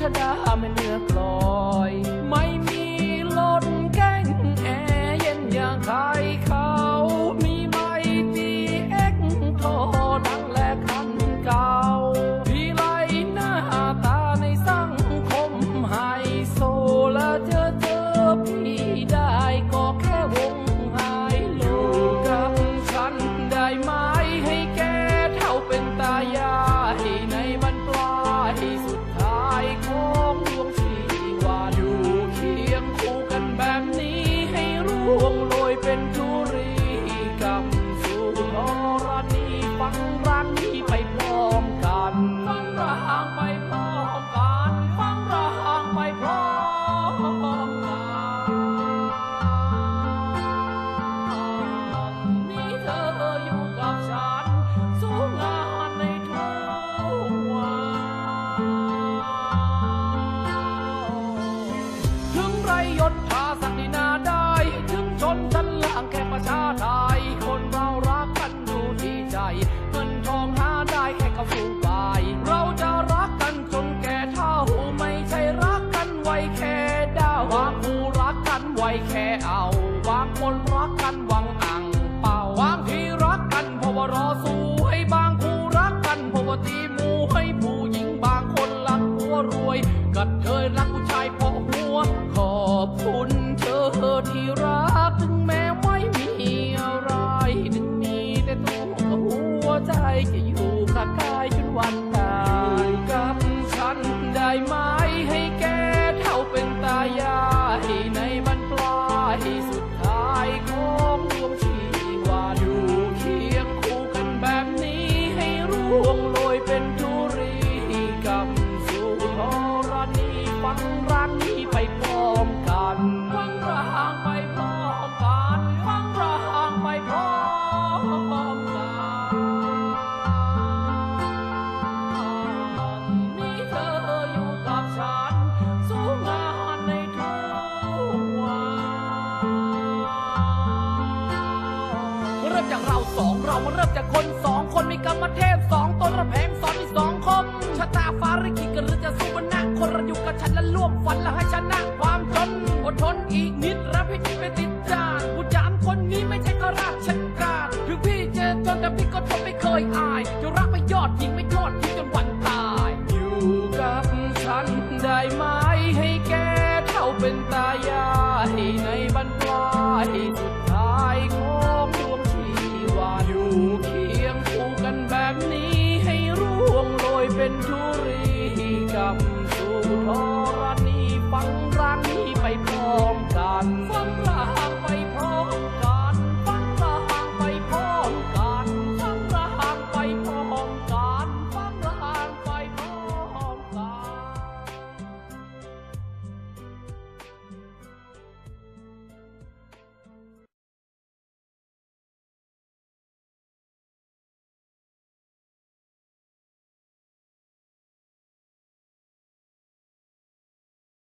ชดาไม่เลือกลอย ฝันรักที่ไปพร้อมกันฝันรางไปพร้อมกันฝันรางไปพร้อมกันนี่เธออยู่กับฉันสู้งานในทุกวันถึงไรยน ก็ฟูบาย เราจะรักกันจนแก่เท่าไม่ใช่รักกันไว้แค่ดาวบางคู่รักกันไว้แค่เอาบางคนรักกันหวังอ่างเป่าบางที่รักกันเพราะว่ารอสู้ให้บางคู่รักกันเพราะว่าตีมูให้ผู้หญิงบางคนรักผัวรวยกัดเคยรัก 弯的。 องเรามาเริ่มจากคนสองคนมีกรรมเทพสองตนระแพงสอนมีสองคมชะตาฟ้าริกิกันหรือจะสู้บนหน้าคนรอยู่กับฉันและร่วมฝันและให้ชนะความจนอดทนอีกนิดรับพิจิตไปติดจานผู้จามคนนี้ไม่ใช่กระราชันการถึงพี่เจอจนแต่พี่ก็ทนไม่เคยอายจะรักไม่ยอดยิงไม่ยอดยิงจนวันตาย อยู่กับฉันได้ไหมให้แกเท่าเป็นตายายในบรรพาย